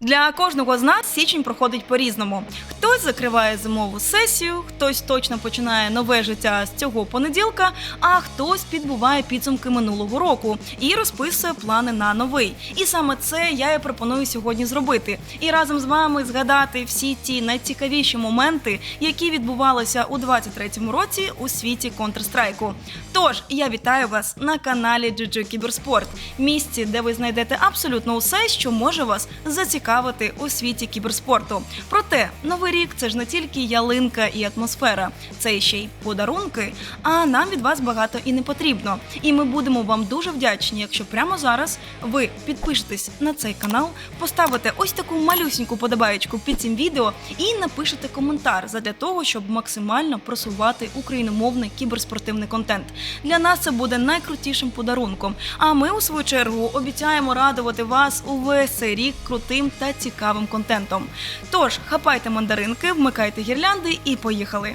Для кожного з нас січень проходить по-різному. Хтось закриває зимову сесію, хтось точно починає нове життя з цього понеділка, а хтось підбуває підсумки минулого року і розписує плани на новий. І саме це я і пропоную сьогодні зробити. І разом з вами згадати всі ті найцікавіші моменти, які відбувалися у 23-му році у світі Counter-Strike. Тож я вітаю вас на каналі GG Кіберспорт, місці, де ви знайдете абсолютно усе, що може вас зацікавити у світі кіберспорту. Проте новий рік це ж не тільки ялинка і атмосфера, це ще й подарунки. А нам від вас багато і не потрібно. І ми будемо вам дуже вдячні, якщо прямо зараз ви підпишетесь на цей канал, поставите ось таку малюсіньку подобаєчку під цим відео і напишете коментар задля того, щоб максимально просувати україномовний кіберспортивний контент. Для нас це буде найкрутішим подарунком. А ми, у свою чергу, обіцяємо радувати вас увесь цей рік крутим та цікавим контентом. Тож хапайте мандаринки, вмикайте гірлянди і поїхали.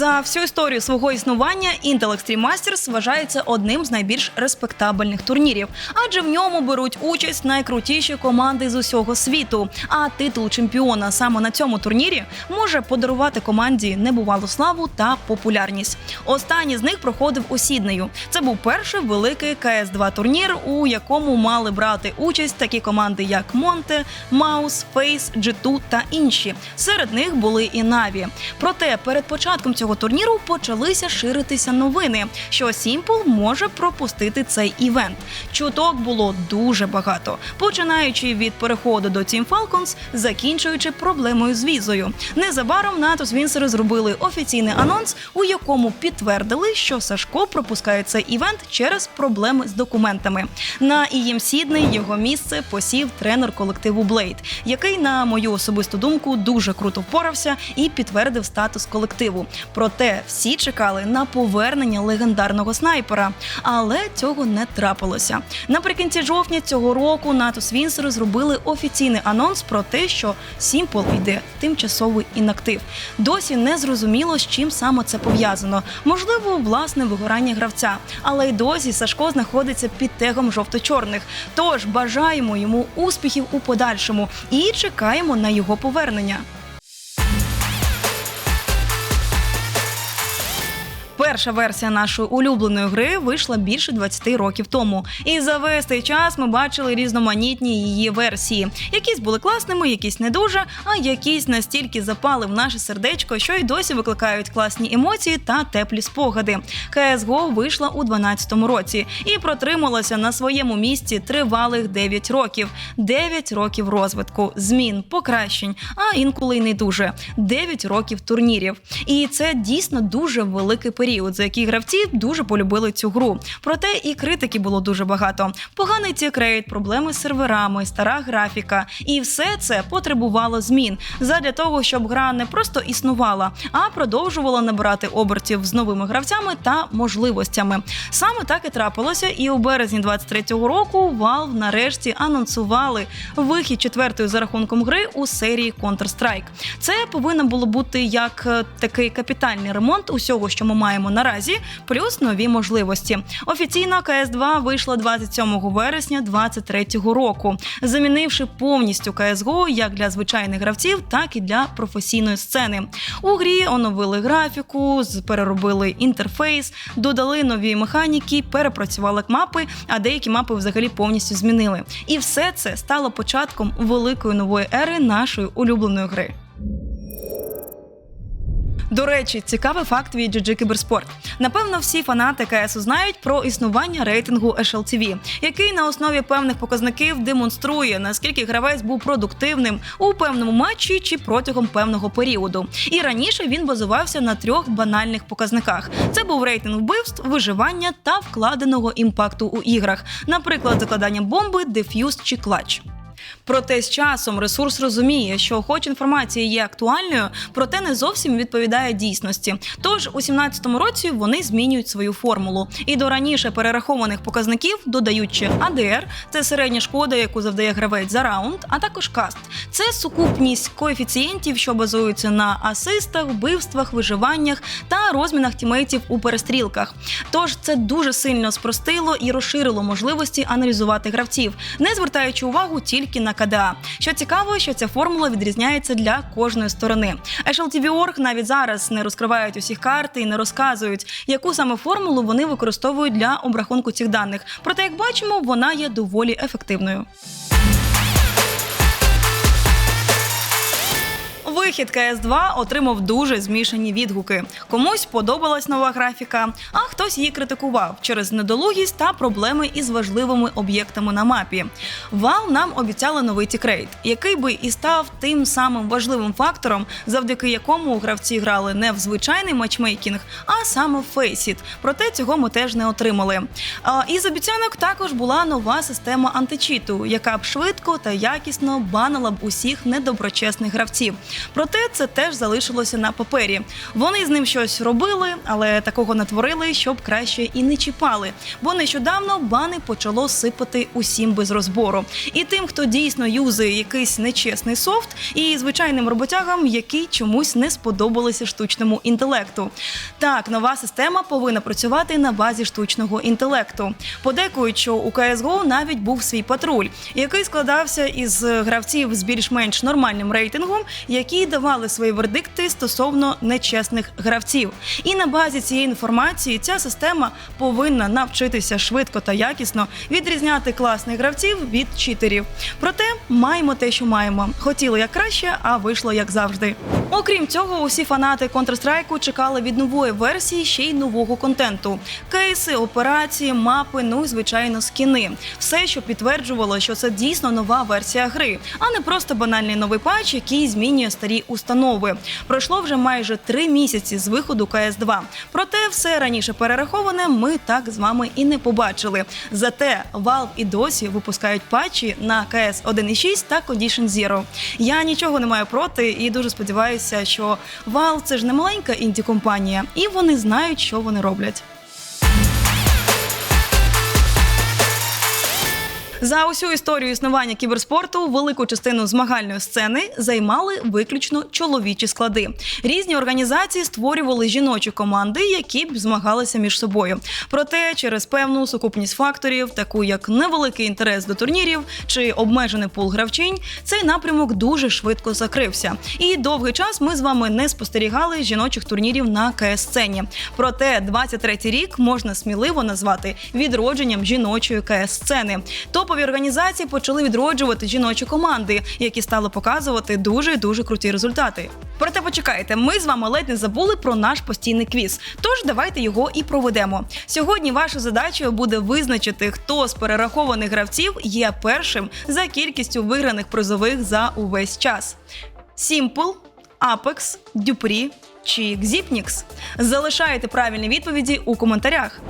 За всю історію свого існування Intel Extreme Masters вважається одним з найбільш респектабельних турнірів, адже в ньому беруть участь найкрутіші команди з усього світу. А титул чемпіона саме на цьому турнірі може подарувати команді небувалу славу та популярність. Останній з них проходив у Сіднею. Це був перший великий КС 2 турнір, у якому мали брати участь такі команди, як Монте, Маус, Фейс, G2 та інші. Серед них були і Наві. Проте перед початком цього турніру почалися ширитися новини, що Simple може пропустити цей івент. Чуток було дуже багато, починаючи від переходу до Team Falcons, закінчуючи проблемою з візою. Незабаром НАТО Вінсери зробили офіційний анонс, у якому підтвердили, що Сашко пропускає цей івент через проблеми з документами. На ІЄМ Сідней його місце посів тренер колективу Blade, який, на мою особисту думку, дуже круто впорався і підтвердив статус колективу. Проте всі чекали на повернення легендарного снайпера, але цього не трапилося. Наприкінці жовтня цього року НАТО Свінсери зробили офіційний анонс про те, що Simple йде в тимчасовий інактив. Досі не зрозуміло, з чим саме це пов'язано. Можливо, власне вигорання гравця, але й досі Сашко знаходиться під тегом жовто-чорних. Тож бажаємо йому успіхів у подальшому і чекаємо на його повернення. Перша версія нашої улюбленої гри вийшла більше 20 років тому. І за весь цей час ми бачили різноманітні її версії. Якісь були класними, якісь не дуже, а якісь настільки запали в наше сердечко, що й досі викликають класні емоції та теплі спогади. CSGO вийшла у 2012 році і протрималася на своєму місці тривалих 9 років. 9 років розвитку, змін, покращень, а інколи й не дуже. 9 років турнірів. І це дійсно дуже великий період, за який гравці дуже полюбили цю гру. Проте і критики було дуже багато. Поганий тікрейт, проблеми з серверами, стара графіка. І все це потребувало змін задля того, щоб гра не просто існувала, а продовжувала набирати обертів з новими гравцями та можливостями. Саме так і трапилося, і у березні 23-го року Valve нарешті анонсували вихід четвертої за рахунком гри у серії Counter-Strike. Це повинно було бути як е, такий капітальний ремонт усього, що ми маємо наразі, плюс нові можливості. Офіційно CS2 вийшла 27 вересня 23-го року, замінивши повністю CSGO як для звичайних гравців, так і для професійної сцени. У грі оновили графіку, переробили інтерфейс, додали нові механіки, перепрацювали мапи, а деякі мапи взагалі повністю змінили. І все це стало початком великої нової ери нашої улюбленої гри. До речі, цікавий факт від GG Кіберспорт. Напевно, всі фанати КСу знають про існування рейтингу HLTV, який на основі певних показників демонструє, наскільки гравець був продуктивним у певному матчі чи протягом певного періоду. І раніше він базувався на трьох банальних показниках: це був рейтинг вбивств, виживання та вкладеного імпакту у іграх, наприклад, закладання бомби, деф'юз чи клач. Проте з часом ресурс розуміє, що, хоч інформація є актуальною, проте не зовсім відповідає дійсності. Тож у 17-му році вони змінюють свою формулу і до раніше перерахованих показників додають ще АДР – це середня шкода, яку завдає гравець за раунд, а також каст це сукупність коефіцієнтів, що базуються на асистах, вбивствах, виживаннях та розмінах тімейтів у перестрілках. Тож це дуже сильно спростило і розширило можливості аналізувати гравців, не звертаючи увагу тільки на КДА. Що цікаво, що ця формула відрізняється для кожної сторони. HLTV.org навіть зараз не розкривають усіх карт і не розказують, яку саме формулу вони використовують для обрахунку цих даних. Проте, як бачимо, вона є доволі ефективною. Вихід КС2 отримав дуже змішані відгуки. Комусь подобалась нова графіка, а хтось її критикував через недолугість та проблеми із важливими об'єктами на мапі. Вал нам обіцяли новий тікрейт, який би і став тим самим важливим фактором, завдяки якому гравці грали не в звичайний матчмейкінг, а саме в Фейсіт. Проте цього ми теж не отримали. А, із обіцянок також була нова система античіту, яка б швидко та якісно банила б усіх недоброчесних гравців. Проте це теж залишилося на папері. Вони з ним щось робили, але такого не творили, щоб краще і не чіпали. Бо нещодавно бани почало сипати усім без розбору. І тим, хто дійсно юзає якийсь нечесний софт, і звичайним роботягам, які чомусь не сподобалися штучному інтелекту. Так, нова система повинна працювати на базі штучного інтелекту. Подекують, що у CSGO навіть був свій патруль, який складався із гравців з більш-менш нормальним рейтингом, які давали свої вердикти стосовно нечесних гравців. І на базі цієї інформації ця система повинна навчитися швидко та якісно відрізняти класних гравців від читерів. Проте маємо те, що маємо. Хотіли як краще, а вийшло як завжди. Окрім цього, усі фанати Counter-Strike чекали від нової версії ще й нового контенту: кейси, операції, мапи, ну і звичайно скіни. Все, що підтверджувало, що це дійсно нова версія гри, а не просто банальний новий патч, який змінює старі установи. Пройшло вже майже три місяці з виходу cs 2 Проте все раніше перераховане ми так з вами і не побачили. Зате Valve і досі випускають патчі на CS 1.6 та Condition Zero. Я нічого не маю проти і дуже сподіваюся, що Valve – це ж не маленька інді компанія, і вони знають, що вони роблять. За усю історію існування кіберспорту велику частину змагальної сцени займали виключно чоловічі склади. Різні організації створювали жіночі команди, які б змагалися між собою. Проте через певну сукупність факторів, таку як невеликий інтерес до турнірів чи обмежений пул гравчинь, цей напрямок дуже швидко закрився. І довгий час ми з вами не спостерігали жіночих турнірів на КС сцені. Проте 23-й рік можна сміливо назвати відродженням жіночої КС сцени. Топові організації почали відроджувати жіночі команди, які стали показувати дуже дуже круті результати. Проте почекайте, ми з вами ледь не забули про наш постійний квіз. Тож давайте його і проведемо. Сьогодні вашою задачею буде визначити, хто з перерахованих гравців є першим за кількістю виграних призових за увесь час. Сімпл, Апекс, Дюпрі чи Гзіпнікс. Залишайте правильні відповіді у коментарях.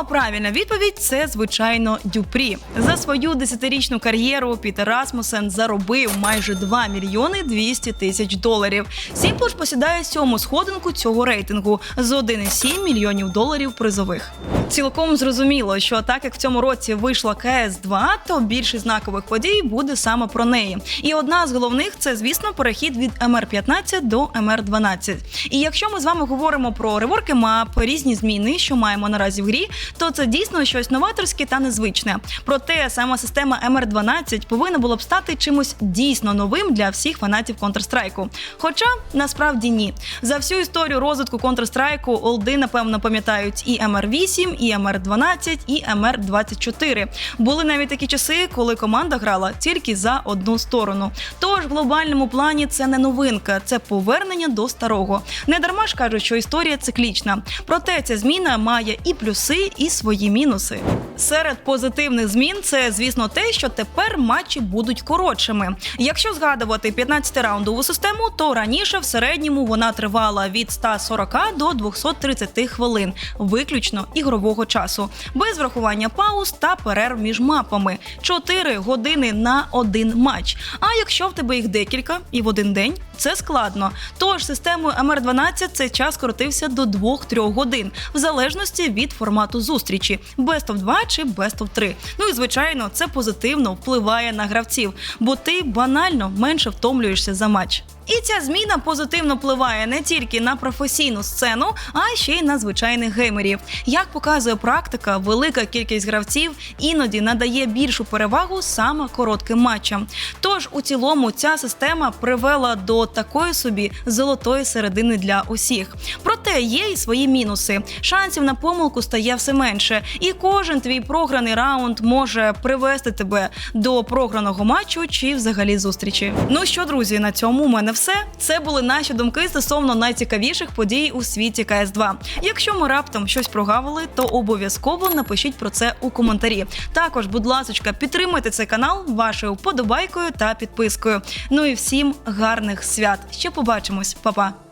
А правильна відповідь це звичайно Дюпрі. За свою десятирічну кар'єру Пітер Расмусен заробив майже 2 мільйони 200 тисяч доларів. Сімпл ж посідає сьому сходинку цього рейтингу з 1,7 мільйонів доларів призових. Цілком зрозуміло, що так як в цьому році вийшла КС 2 то більшість знакових подій буде саме про неї. І одна з головних це, звісно, перехід від МР-15 до МР-12. І якщо ми з вами говоримо про реворки мап, різні зміни, що маємо наразі в грі, то це дійсно щось новаторське та незвичне. Проте сама система МР-12 повинна була б стати чимось дійсно новим для всіх фанатів Counter-Strike. Хоча насправді ні. За всю історію розвитку Counter-Strike олди, напевно, пам'ятають і МР-8, і МР-12, і МР-24. Були навіть такі часи, коли команда грала тільки за одну сторону. Тож в глобальному плані це не новинка, це повернення до старого. Не дарма ж кажуть, що історія циклічна. Проте ця зміна має і плюси, і свої мінуси. Серед позитивних змін це, звісно, те, що тепер матчі будуть коротшими. Якщо згадувати 15-раундову систему, то раніше в середньому вона тривала від 140 до 230 хвилин, виключно ігрового часу, без врахування пауз та перерв між мапами 4 години на один матч. А якщо в тебе їх декілька і в один день, це складно. Тож системою MR12 цей час скоротився до 2-3 годин, в залежності від формату зустрічі Best of 2 чи Best of 3. Ну і звичайно, це позитивно впливає на гравців, бо ти банально менше втомлюєшся за матч. І ця зміна позитивно впливає не тільки на професійну сцену, а ще й на звичайних геймерів. Як показує практика, велика кількість гравців іноді надає більшу перевагу саме коротким матчам. Тож у цілому ця система привела до такої собі золотої середини для усіх. Проте є і свої мінуси. Шансів на помилку стає все менше, і кожен твій програний раунд може привести тебе до програного матчу чи взагалі зустрічі. Ну що, друзі, на цьому у мене все. Це були наші думки стосовно найцікавіших подій у світі КС 2 Якщо ми раптом щось прогавили, то обов'язково напишіть про це у коментарі. Також, будь ласка, підтримайте цей канал вашою вподобайкою та підпискою. Ну і всім гарних свят. Ще побачимось, Па-па!